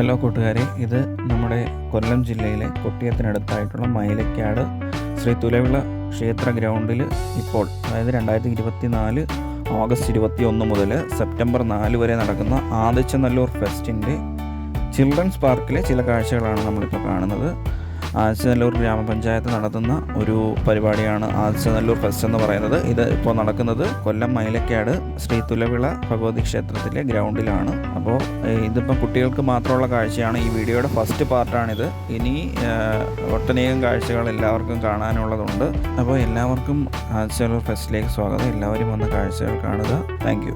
Hello കൂട്ടുകാരെ ഇത് നമ്മുടെ കൊല്ലം ജില്ലയിലെ കൊട്ടിയത്തിനടുത്തായിട്ടുള്ള മൈലക്കാട് ശ്രീ തുലവിള ക്ഷേത്ര ഗ്രൗണ്ടിൽ ഇപ്പോൾ അതായത് രണ്ടായിരത്തി ഇരുപത്തി നാല് ഓഗസ്റ്റ് ഇരുപത്തി ഒന്ന് മുതൽ സെപ്റ്റംബർ നാല് വരെ നടക്കുന്ന ആദിച്ചനല്ലൂർ ഫെസ്റ്റിന്റെ ചിൽഡ്രൻസ് പാർക്കിലെ ചില കാഴ്ചകളാണ് നമ്മളിപ്പോൾ കാണുന്നത്. ആദിച്ചനല്ലൂർ ഗ്രാമപഞ്ചായത്ത് നടത്തുന്ന ഒരു പരിപാടിയാണ് ആദിച്ചനല്ലൂർ ഫെസ്റ്റ് എന്ന് പറയുന്നത്. ഇത് ഇപ്പോൾ നടക്കുന്നത് കൊല്ലം മൈലക്കാട് ശ്രീ തുലവിള ഭഗവതി ക്ഷേത്രത്തിലെ ഗ്രൗണ്ടിലാണ്. അപ്പോൾ ഇതിപ്പോൾ കുട്ടികൾക്ക് മാത്രമുള്ള കാഴ്ചയാണ് ഈ വീഡിയോയുടെ ഫസ്റ്റ് പാർട്ടാണിത്. ഇനി ഒട്ടനേകം കാഴ്ചകൾ എല്ലാവർക്കും കാണാനുള്ളതുണ്ട്. അപ്പോൾ എല്ലാവർക്കും ആദിച്ചനല്ലൂർ ഫെസ്റ്റിലേക്ക് സ്വാഗതം. എല്ലാവരും വന്ന് കാഴ്ചകൾ കാണുക. താങ്ക്